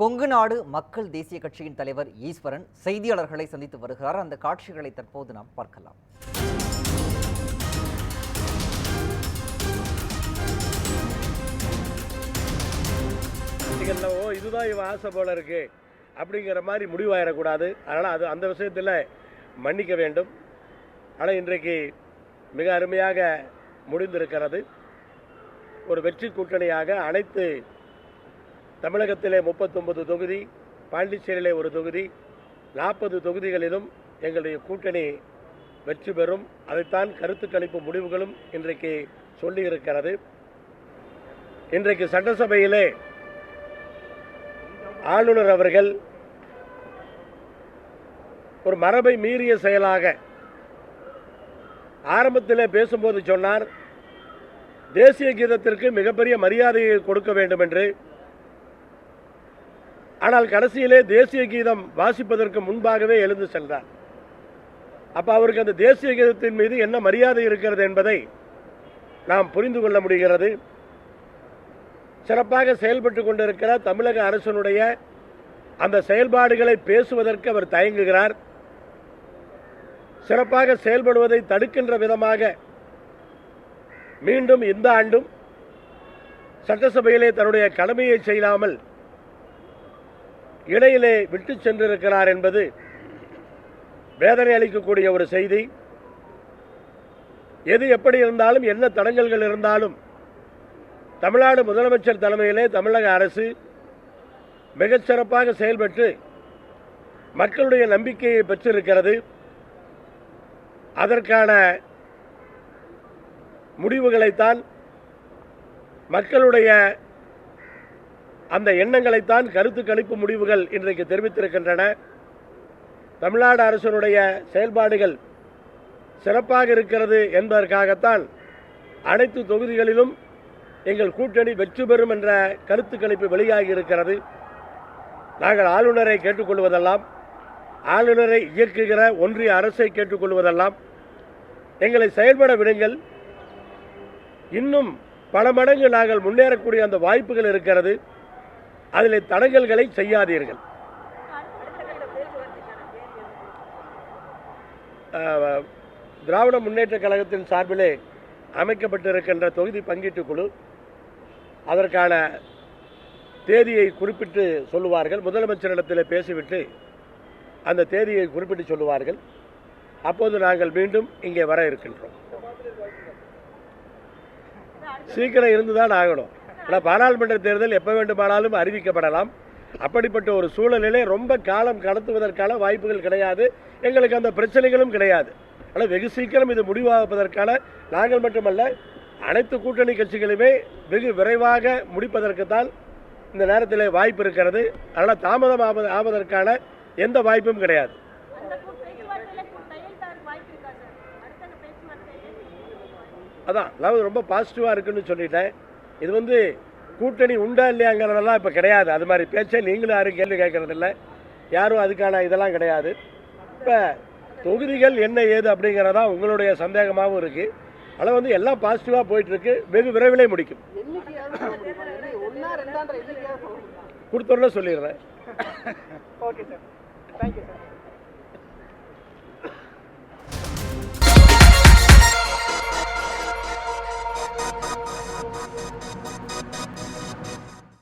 கொங்கு நாடு மக்கள் தேசிய கட்சியின் தலைவர் ஈஸ்வரன் செய்தியாளர்களை சந்தித்து வருகிறார். அந்த காட்சிகளை தற்போது நாம் பார்க்கலாம். ஓ இதுதான் இவன் ஆசை போல இருக்கு அப்படிங்கிற மாதிரி முடிவாயிடக்கூடாது. அதனால் அது அந்த விஷயத்தில் மன்னிக்க வேண்டும். ஆனால் இன்றைக்கு மிக அருமையாக முடிந்திருக்கிறது. ஒரு வெற்றி கூட்டணியாக அனைத்து தமிழகத்திலே முப்பத்தொன்பது தொகுதி பாண்டிச்சேரியிலே ஒரு தொகுதி. நாற்பது தொகுதிகளிலும் எங்களுடைய கூட்டணி வெற்றி பெறும். அதைத்தான் கருத்து கணிப்பு முடிவுகளும் இன்றைக்கு சொல்லியிருக்கிறது. இன்றைக்கு சட்டசபையிலே ஆளுநர் அவர்கள் ஒரு மரபை மீறிய செயலாக ஆரம்பத்தில் பேசும்போது சொன்னார் தேசிய கீதத்திற்கு மிகப்பெரிய மரியாதையை கொடுக்க வேண்டும் என்று ஆனால் கடைசியிலே தேசிய கீதம் வாசிப்பதற்கு முன்பாகவே எழுந்து சென்றார். அப்ப அவருக்கு அந்த தேசிய கீதத்தின் மீது என்ன மரியாதை இருக்கிறது என்பதை நாம் புரிந்து கொள்ள முடிகிறது. சிறப்பாக செயல்பட்டு கொண்டிருக்கிற தமிழக அரசனுடைய அந்த செயல்பாடுகளை பேசுவதற்கு அவர் தயங்குகிறார். சிறப்பாக செயல்படுவதை தடுக்கின்ற விதமாக மீண்டும் இந்த ஆண்டும் சட்டசபையிலே தன்னுடைய கடமையை செய்யாமல் இடையிலே விட்டு சென்றிருக்கிறார் என்பது வேதனை அளிக்கக்கூடிய ஒரு செய்தி. எது எப்படி இருந்தாலும் என்ன தடங்கல்கள் இருந்தாலும் தமிழ்நாடு முதலமைச்சர் தலைமையிலே தமிழக அரசு மிகச்சிறப்பாக செயல்பட்டு மக்களுடைய நம்பிக்கையை பெற்றிருக்கிறது. அதற்கான முடிவுகளைத்தான் மக்களுடைய அந்த எண்ணங்களைத்தான் கருத்து கணிப்பு முடிவுகள் இன்றைக்கு தெரிவித்திருக்கின்றன. தமிழ்நாடு அரசினுடைய செயல்பாடுகள் சிறப்பாக இருக்கிறது என்பதற்காகத்தான் அனைத்து தொகுதிகளிலும் எங்கள் கூட்டணி வெற்றி பெறும் என்ற கருத்து கணிப்பு வெளியாகி இருக்கிறது. நாங்கள் ஆளுநரை கேட்டுக்கொள்வதெல்லாம் ஆளுநரை இயக்குகிற ஒன்றிய அரசை கேட்டுக்கொள்வதெல்லாம் எங்களை செயல்பட விடுங்கள். இன்னும் பல மடங்கு நாங்கள் முன்னேறக்கூடிய அந்த வாய்ப்புகள் இருக்கிறது. அதில் தடங்கல்களை செய்யாதீர்கள். திராவிட முன்னேற்ற கழகத்தின் சார்பிலே அமைக்கப்பட்டிருக்கின்ற தொகுதி பங்கீட்டு குழு அதற்கான தேதியை குறிப்பிட்டு சொல்லுவார்கள். முதலமைச்சரிடத்தில் பேசிவிட்டு அந்த தேதியை குறிப்பிட்டு சொல்லுவார்கள். அப்போது நாங்கள் மீண்டும் இங்கே வர இருக்கின்றோம். சீக்கிரம் இருந்துதான் ஆகணும். ஆனால் பாராளுமன்ற தேர்தல் எப்போ வேண்டுமானாலும் அறிவிக்கப்படலாம். அப்படிப்பட்ட ஒரு சூழலிலே ரொம்ப காலம் கடத்துவதற்கான வாய்ப்புகள் கிடையாது. எங்களுக்கு அந்த பிரச்சனைகளும் கிடையாது. ஆனால் வெகு சீக்கிரம் இது முடிவாகுவதற்கான நாங்கள் மட்டுமல்ல அனைத்து கூட்டணி கட்சிகளுமே வெகு விரைவாக முடிப்பதற்குத்தான் இந்த நேரத்தில் வாய்ப்பு இருக்கிறது. அதனால் தாமதம் ஆவது ஆவதற்கான எந்த வாய்ப்பும் கிடையாது. அதான் அதாவது ரொம்ப பாசிட்டிவாக இருக்குன்னு சொல்லிட்டேன். இது வந்து கூட்டணி உண்டா இல்லையாங்கிறதெல்லாம் இப்போ கிடையாது. அது மாதிரி பேச்சை நீங்களும் யாரும் கேள்வி கேட்கறதில்ல. யாரும் அதுக்கான இதெல்லாம் கிடையாது. இப்போ தொகுதிகள் என்ன ஏது அப்படிங்கிறதா உங்களுடைய சந்தேகமாகவும் இருக்குது ஆனால் வந்து எல்லாம் பாசிட்டிவாக போயிட்டுருக்கு. வெகு விரைவிலே முடிக்கும்? கொடுத்தோன்னே சொல்லிடுறேன். Okay sir thank you sir